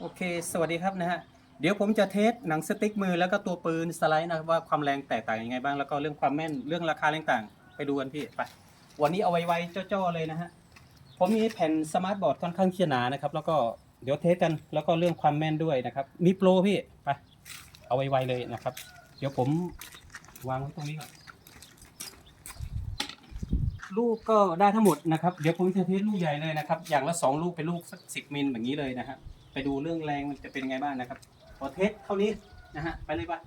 โอเค สวัสดีครับนะฮะ เดี๋ยวผมจะเทสหนังสติ๊กมือแล้วก็ตัวปืนสไลด์นะครับว่าความแรงแตกต่างยังไงบ้าง แล้วก็เรื่องความแม่น เรื่องราคาต่างๆไปดูกันพี่ ไป วันนี้เอาไว้ๆจ้อๆเลยนะฮะ ผมมีแผ่นสมาร์ทบอร์ดค่อนข้างเขียหนานะครับ แล้วก็เดี๋ยวเทสกัน แล้วก็เรื่องความแม่นด้วยนะครับ มีโปรพี่ ไป เอาไว้ๆเลยนะครับ เดี๋ยวผมวางไว้ตรงนี้ก่อนลูกก็ได้ทั้งหมดนะครับ เดี๋ยวผมจะเทสลูกใหญ่เลยนะครับ อย่างละสองลูกเป็นลูกสักสิบมิลแบบนี้เลยนะฮะ ไปดูเรื่องแรงมันจะเป็นไงบ้างนะครับพอเทสเท่านี้นะฮะไปเลยปะ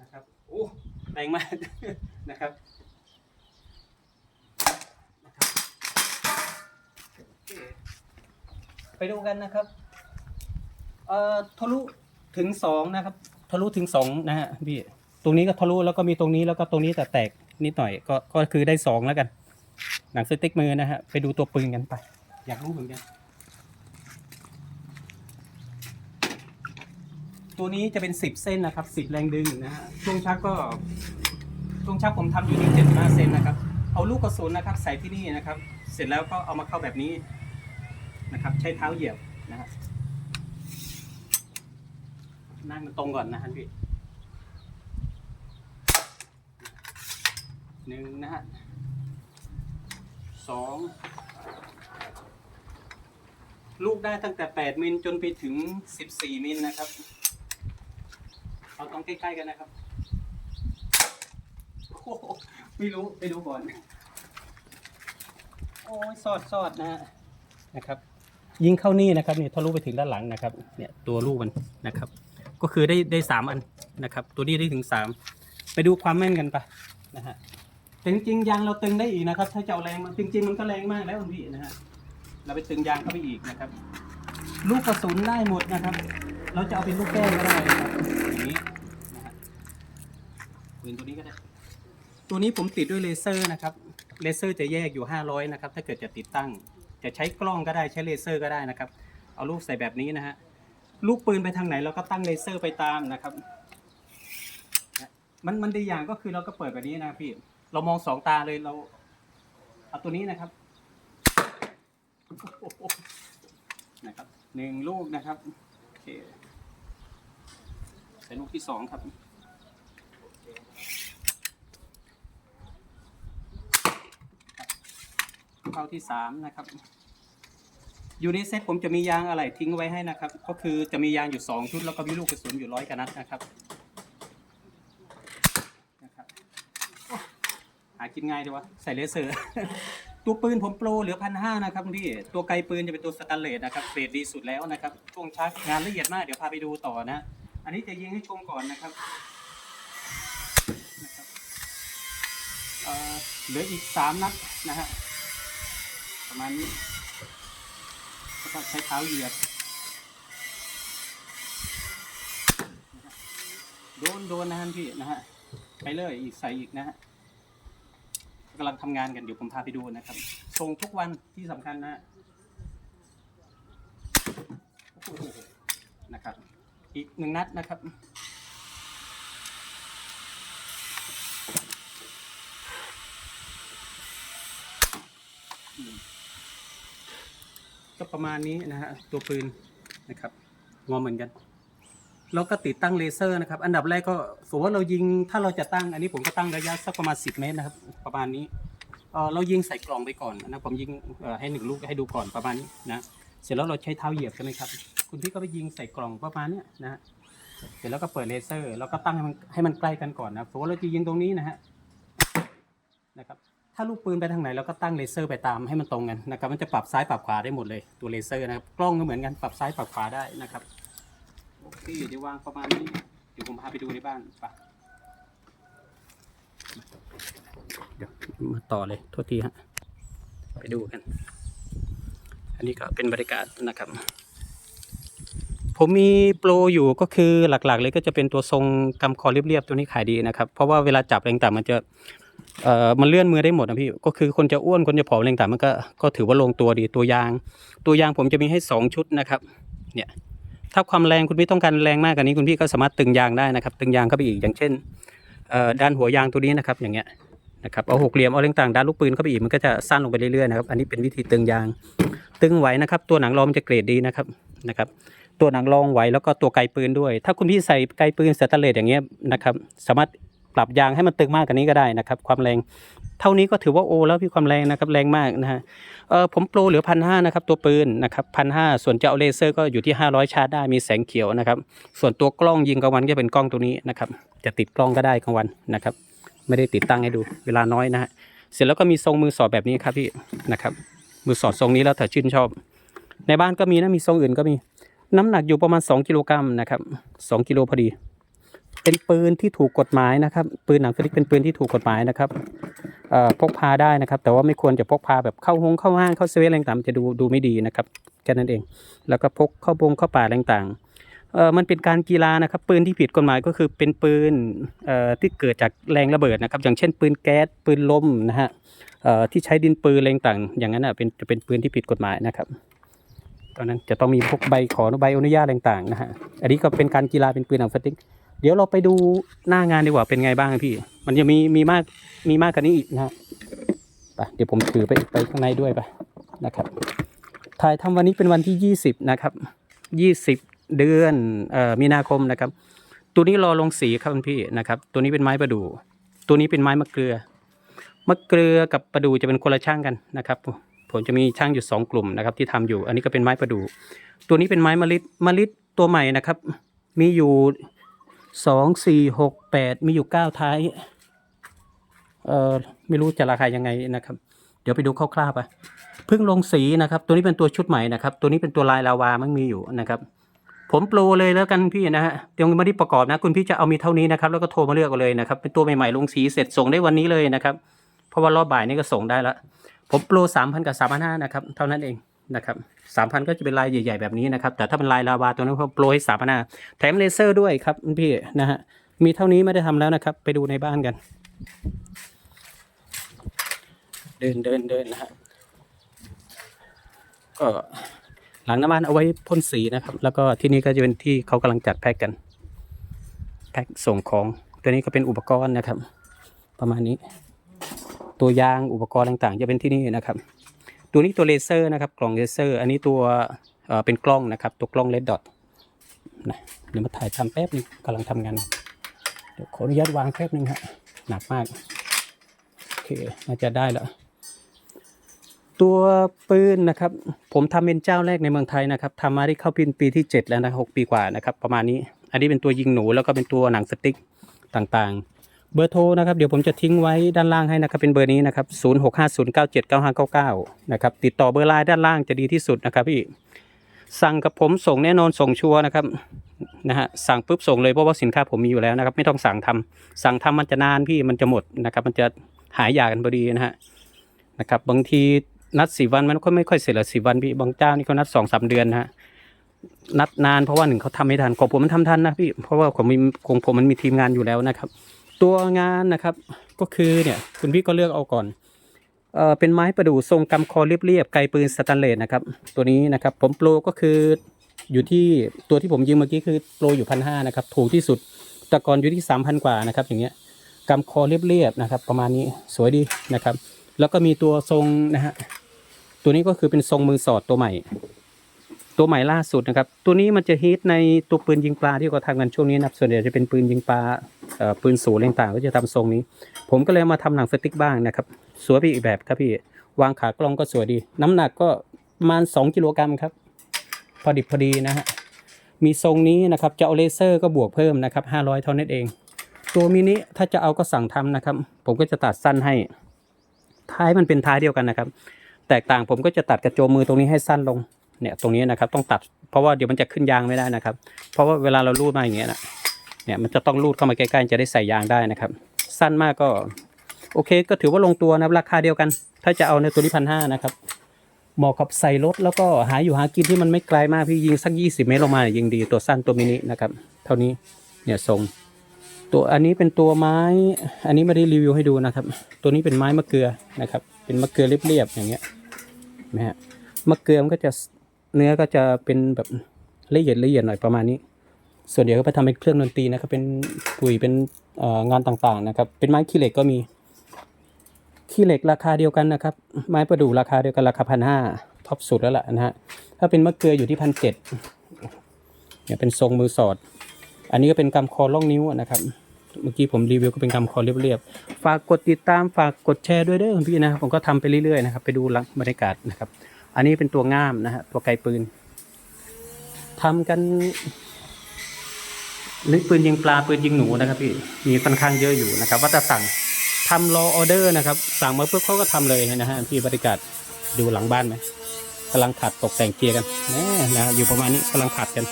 นะครับโอ้แรงมากนะครับไปดูกันนะครับเอ่อทะลุถึงสองนะครับทะลุถึงสองนะฮะพี่ตรงนี้ก็ทะลุแล้วก็มีตรงนี้แล้วก็ตรงนี้แต่แตกนิดหน่อยก็ก็คือได้สองแล้วกัน หนังสติ๊กมือนะฮะไปดูตัวปืนกันไป อยากรู้เหมือนกัน ตัวนี้จะเป็นสิบเส้นนะครับสิบแรงดึงนะฮะช่วงชักก็ช่วงชักผมทำอยู่ที่เจ็ดห้าเซนนะครับ เอาลูกกระสุนนะครับ ใส่ที่นี่นะครับ เสร็จแล้วก็เอามาเข้าแบบนี้นะครับ ใช้เท้าเหยียบนะฮะนั่งตรงก่อนนะฮะพี่หนึ่งนะฮะสองลูกได้ตั้งแต่แปดมิลจนไปถึงสิบสี่มิลนะครับ เอาต้องใกล้ๆกันนะครับโอ้โหไม่รู้ไปดูก่อน โอ้ยสอดสอดนะฮะนะครับ ยิงเข้านี่นะครับเนี่ยทะลุไปถึงด้านหลังนะครับ เนี่ยตัวลูกมันนะครับ ก็คือได้ได้สามอันนะครับ ตัวนี้ได้ถึงสามไปดูความแม่นกันไปนะฮะแต่จริงๆยางเราตึงได้อีกนะครับ ถ้าจะเอาแรงมันจริง ๆ มันก็แรงมากแล้วคุณพี่นะฮะเราไปตึงยางเข้าไปอีกนะครับ ลูกกระสุนได้หมดนะครับ เราจะเอาเป็นลูกแก้วก็ได้นะครับอย่างนี้นะฮะปืนตัวนี้ก็ได้ ตัวนี้ผมติดด้วยเลเซอร์นะครับ เลเซอร์จะแยกอยู่ 500 นะครับ ถ้าเกิดจะติดตั้ง จะใช้กล้องก็ได้ใช้เลเซอร์ก็ได้นะครับ เอาลูกใส่แบบนี้นะฮะ ลูกปืนไปทางไหนเราก็ตั้งเลเซอร์ไปตามนะครับ มันมันดีอย่างก็คือเราก็เปิดแบบนี้นะพี่ เรามองสองตาเลยเรา เอาตัวนี้นะครับนะครับหนึ่งลูกนะครับโอเค เป็นลูกที่สองครับเข้าที่สามนะครับ อยู่ในเซตผมจะมียางอะไรทิ้งไว้ให้นะครับ ก็คือจะมียางอยู่สองชุดแล้วก็มีลูกกระสุนอยู่ร้อยกระนัดนะครับนะครับหากินง่ายดีวะใส่เลเซอร์ตัวปืนผมโปรเหลือพันห้านะครับพี่ตัวไกลปืนจะเป็นตัวสแตนเลสนะครับเกรดดีสุดแล้วนะครับช่วงชักงานละเอียดมากเดี๋ยวพาไปดูต่อนะ อันนี้จะยิงให้ชมก่อนนะครับนะครับเหลืออีกสามนัดนะฮะประมาณนี้แล้วก็ใช้เท้าเหยียบโดนโดนนะฮะพี่นะฮะไปเลยอีกใส่อีกนะฮะกำลังทำงานกันเดี๋ยวผมพาไปดูนะครับส่งทุกวันที่สำคัญนะฮะนะครับ อีกหนึ่งนัดนะครับ ก็ประมาณนี้นะฮะตัวปืนนะครับงอเหมือนกัน แล้วก็ติดตั้งเลเซอร์นะครับ อันดับแรกก็สมมติว่าเรายิงถ้าเราจะตั้ง อันนี้ผมก็ตั้งระยะสักประมาณ 10 เมตรนะครับ ประมาณนี้เออเรายิงใส่กล่องไปก่อนนะผมยิงให้หนึ่งลูกให้ดูก่อนประมาณนี้นะ เสร็จแล้วเราใช้เท้าเหยียบใช่ไหมครับ คุณพี่ก็ไปยิงใส่กล่องประมาณเนี้ยนะฮะเสร็จแล้วก็เปิดเลเซอร์แล้วก็ตั้งให้มันให้มันใกล้กันก่อนนะสมมติว่าเราจะยิงตรงนี้นะฮะนะครับถ้าลูกปืนไปทางไหนเราก็ตั้งเลเซอร์ไปตามให้มันตรงกันนะครับมันจะปรับซ้ายปรับขวาได้หมดเลยตัวเลเซอร์นะครับกล้องก็เหมือนกันปรับซ้ายปรับขวาได้นะครับโอเคเดี๋ยววางประมาณนี้เดี๋ยวผมพาไปดูในบ้านไปเดี๋ยวมาต่อเลยโทษทีฮะไปดูกัน อันนี้ก็เป็นบรรยากาศนะครับ ผมมีโปรอยู่ก็คือหลักๆ เลยก็จะเป็นตัวทรงกำคอเรียบๆตัวนี้ขายดีนะครับ เพราะว่าเวลาจับแรงต่างมันจะเอ่อมันเลื่อนมือได้หมดนะพี่ก็คือคนจะอ้วนคนจะผอมแรงต่างมันก็ก็ถือว่าลงตัวดีตัวยาง ตัวยางผมจะมีให้สองชุดนะครับ เนี่ยถ้าความแรงคุณพี่ต้องการแรงมากกว่านี้คุณพี่ก็สามารถตึงยางได้นะครับ ตึงยางเข้าไปอีกอย่างเช่นเอ่อด้านหัวยางตัวนี้นะครับอย่างเงี้ยนะครับเอาหกเหลี่ยมเอาแรงต่างด้านลูกปืนเข้าไปอีกมันก็จะสั้นลงไปเรื่อยๆนะครับอันนี้เป็นวิธีตึงยาง ตึงไหวนะครับ ตัวหนังรองมันจะเกรดดีนะครับนะครับ ตัวหนังรองไหวแล้วก็ตัวไกลปืนด้วย ถ้าคุณพี่ใส่ไกลปืนสแตนเลสอย่างเงี้ยนะครับ สามารถปรับยางให้มันตึงมากกว่านี้ก็ได้นะครับ ความแรงเท่านี้ก็ถือว่าโอแล้วพี่ความแรงนะครับแรงมากนะฮะเออผมโปรเหลือพันห้านะครับตัวปืนนะครับพันห้าส่วนจะเอาเลเซอร์ก็อยู่ที่ 500 ชาร์จได้มีแสงเขียวนะครับ ส่วนตัวกล้องยิงกลางวันก็เป็นกล้องตัวนี้นะครับ จะติดกล้องก็ได้กลางวันนะครับ ไม่ได้ติดตั้งให้ดูเวลาน้อยนะฮะเสร็จแล้วก็มีทรงมือสอดแบบนี้ครับพี่นะครับ มือสอดทรงนี้แล้วแต่ชื่นชอบ ในบ้านก็มีนะมีทรงอื่นก็มี น้ำหนักอยู่ประมาณ 2 กิโลกรัมนะครับ2กิโลพอดี เป็นปืนที่ถูกกฎหมายนะครับ ปืนหนังสติ๊กเป็นปืนที่ถูกกฎหมายนะครับพกพาได้นะครับ แต่ว่าไม่ควรจะพกพาแบบเข้าห้องเข้าห้างเข้าเซเว่นอะไรต่างจะดูดูไม่ดีนะครับแค่นั้นเอง แล้วก็พกเข้าบงเข้าป่าอะไรต่าง เอ่อมันเป็นการกีฬานะครับ ปืนที่ผิดกฎหมายก็คือเป็นปืนเอ่อที่เกิดจากแรงระเบิดนะครับ อย่างเช่น ปืนแก๊สปืนลมนะฮะเอ่อที่ใช้ดินปืนอะไรต่างอย่างนั้นอะเป็นจะเป็นปืนที่ผิดกฎหมายนะครับตอนนั้นจะต้องมีพวกใบขอใบอนุญาตต่างๆนะฮะอันนี้ก็เป็นการกีฬาเป็นปืนหนังสติ๊กเดี๋ยวเราไปดูหน้างานดีกว่าเป็นไงบ้างพี่ มันจะมีมีมากมีมากกว่านี้อีกนะฮะไปเดี๋ยวผมถือไปไปข้างในด้วยไปนะครับถ่ายทำวันนี้เป็นวันที่ 20 นะครับ 20 เดือนเอ่อมีนาคมนะครับ ตัวนี้รอลงสีครับคุณพี่นะครับ ตัวนี้เป็นไม้ประดู่ตัวนี้เป็นไม้มะเกลือมะเกลือกับประดู่จะเป็นคนละช่างกันนะครับผมจะมีช่างอยู่สองกลุ่มนะครับที่ทำอยู่ อันนี้ก็เป็นไม้ประดู่ตัวนี้เป็นไม้มะลิมะลิตัวใหม่นะครับ มีอยู่สองสี่หกแปดมีอยู่เก้าท้ายเอ่อไม่รู้จะราคายังไงนะครับ เดี๋ยวไปดูคร่าวๆไปเพิ่งลงสีนะครับ ตัวนี้เป็นตัวชุดใหม่นะครับ ตัวนี้เป็นตัวลายลาวามันมีอยู่นะครับ ผมโปรเลยแล้วกันพี่นะฮะยังไม่ได้ประกอบนะ คุณพี่จะเอามีเท่านี้นะครับ แล้วก็โทรมาเลือกเลยนะครับ เป็นตัวใหม่ๆลงสีเสร็จส่งได้วันนี้เลยนะครับ เพราะว่ารอบบ่ายนี่ก็ส่งได้แล้วผมโปรสามพันกับสามพันห้านะครับ เท่านั้นเองนะครับสามพันก็จะเป็นลายใหญ่ ๆ แบบนี้นะครับ แต่ถ้าเป็นลายลาวาตัวนั้นผมโปรให้สามพันห้าแถมเลเซอร์ด้วยครับคุณพี่นะฮะ มีเท่านี้ไม่ได้ทำแล้วนะครับ ไปดูในบ้านกัน เดินเดินเดินนะฮะก็ หลังน้ำมันเอาไว้พ่นสีนะครับ แล้วก็ที่นี่ก็จะเป็นที่เขากำลังจัดแพ็กกัน แพ็กส่งของตัวนี้ก็เป็นอุปกรณ์นะครับ ประมาณนี้ ตัวยางอุปกรณ์ต่างๆ จะเป็นที่นี่นะครับ ตัวนี้ตัวเลเซอร์นะครับ กล่องเลเซอร์ อันนี้ตัวเป็นกล้องนะครับ ตัวกล้องเลดดอทนะเดี๋ยวมาถ่ายทำแป๊บนึงกำลังทำงานเดี๋ยวขออนุญาตวางแป๊บนึงฮะหนักมากโอเคน่าจะได้แล้ว ตัวปืนนะครับ ผมทำเป็นเจ้าแรกในเมืองไทยนะครับทำมาที่เข้าปีปีที่ 7 แล้วนะหกปีกว่านะครับ ประมาณนี้ อันนี้เป็นตัวยิงหนูแล้วก็เป็นตัวหนังสติ๊กต่างๆ เบอร์โทรนะครับเดี๋ยวผมจะทิ้งไว้ด้านล่างให้นะครับเป็นเบอร์นี้นะครับ0 6 5 0 9 7 9 5 9 9นะครับติดต่อเบอร์ไลน์ด้านล่างจะดีที่สุดนะครับพี่สั่งกับผมส่งแน่นอนส่งชัวร์นะครับนะฮะสั่งปุ๊บส่งเลยเพราะว่าสินค้าผมมีอยู่แล้วนะครับ ไม่ต้องสั่งทำสั่งทำมันจะนานพี่มันจะหมดนะครับ มันจะหายยากันพอดีนะฮะนะครับ บางที นัดสี่วันมันก็ไม่ค่อยเสร็จละสี่วันพี่บางเจ้านี่เขานัดสองสามเดือนนะฮะนัดนานเพราะว่าหนึ่งเขาทำไม่ทันของผมมันทำทันนะพี่เพราะว่าผมมีของผมมันมีทีมงานอยู่แล้วนะครับ ตัวงานนะครับก็คือเนี่ยคุณพี่ก็เลือกเอาก่อนเออเป็นไม้ประดู่ทรงกำคอเรียบๆไกลปืนสแตนเลสนะครับ ตัวนี้นะครับ ผมโปรก็คืออยู่ที่ตัวที่ผมยิงเมื่อกี้คือโปรอยู่พันห้านะครับถูกที่สุดแต่ก่อนอยู่ที่สามพันกว่านะครับ อย่างเงี้ยกำคอเรียบๆนะครับ ประมาณนี้สวยดีนะครับ แล้วก็มีตัวทรงนะฮะตัวนี้ก็คือเป็นทรงมือสอดตัวใหม่ ตัวใหม่ล่าสุดนะครับ ตัวนี้มันจะฮิตในตัวปืนยิงปลาที่เขาทำกันช่วงนี้นะครับส่วนใหญ่จะเป็นปืนยิงปลาปืนสูงต่างๆก็จะทำทรงนี้ ผมก็เลยมาทำหนังสติ๊กบ้างนะครับ สวยไปอีกแบบครับพี่วางขากล้องก็สวยดี น้ำหนักก็ประมาณ2กิโลกรัมครับ พอดิบพอดีนะฮะมีทรงนี้นะครับจะเอาเลเซอร์ก็บวกเพิ่มนะครับ500เท่านั้นเอง ตัวมินิถ้าจะเอาก็สั่งทำนะครับ ผมก็จะตัดสั้นให้ ท้ายมันเป็นท้ายเดียวกันนะครับ แตกต่างผมก็จะตัดกระโจมมือตรงนี้ให้สั้นลงเนี่ยตรงนี้นะครับต้องตัดเพราะว่าเดี๋ยวมันจะขึ้นยางไม่ได้นะครับ เพราะว่าเวลาเราลูดมาอย่างเงี้ยนะเนี่ยมันจะต้องลูดเข้ามาใกล้ๆจะได้ใส่ยางได้นะครับ สั้นมากก็โอเคก็ถือว่าลงตัวนะราคาเดียวกัน ถ้าจะเอาในตัวนี้พันห้านะครับเหมาะกับใส่รถแล้วก็หาอยู่หากินที่มันไม่ไกลมากพี่ยิงสักยี่สิบเมตรลงมายิงดีตัวสั้นตัวมินินะครับ เท่านี้เนี่ยทรง ตัวอันนี้เป็นตัวไม้ อันนี้ไม่ได้รีวิวให้ดูนะครับ ตัวนี้เป็นไม้มะเกลือนะครับ เป็นมะเกลือเรียบๆอย่างเงี้ยนะฮะมะเกลือมันก็จะเนื้อก็จะเป็นแบบละเอียดละเอียดหน่อยประมาณนี้ ส่วนเดี๋ยวก็ไปทำเป็นเครื่องดนตรีนะครับ เป็นปุ๋ยเป็นงานต่างๆนะครับ เป็นไม้ขี้เหล็กก็มีขี้เหล็กราคาเดียวกันนะครับ ไม้ประดู่ราคาเดียวกันราคาพันห้าท็อปสุดแล้วล่ะนะฮะถ้าเป็นมะเกลืออยู่ที่พันเจ็ดเนี่ยเป็นทรงมือสอด อันนี้ก็เป็นกำคอล่องนิ้วนะครับ เมื่อกี้ผมรีวิวก็เป็นกำคอเรียบๆ ฝากกดติดตามฝากกดแชร์ด้วยเด้อคุณพี่นะครับผมก็ทำไปเรื่อยๆนะครับ ไปดูหลังบรรยากาศนะครับ อันนี้เป็นตัวง่ามนะฮะตัวไกลปืนทำกันนึกปืนยิงปลาปืนยิงหนูนะครับพี่มีค่อนข้างเยอะอยู่นะครับ ว่าจะสั่งทำรอออเดอร์นะครับ สั่งมาเพื่อเขาก็ทำเลยนะฮะพี่บรรยากาศดูหลังบ้านไหมกำลังขัดตกแต่งเกียร์กันน่นะฮะอยู่ประมาณนี้กำลังขัดกัน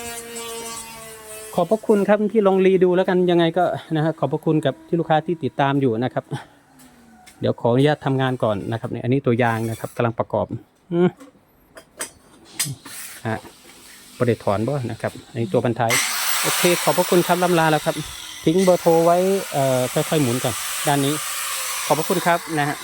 ขอบพระคุณครับที่ลองรีดูแล้วกันยังไงก็นะฮะขอบพระคุณกับที่ลูกค้าที่ติดตามอยู่นะครับ เดี๋ยวขออนุญาตทำงานก่อนนะครับเนี่ยอันนี้ตัวยางนะครับกำลังประกอบอืมฮะประเด็ถอนบ่นะครับ อันนี้ตัวบรรทัยโอเค ขอบพระคุณครับลำลาแล้วครับ ทิ้งเบอร์โทรไว้เอ่อค่อยๆหมุนก่อนด้านนี้ ขอบพระคุณครับนะฮะ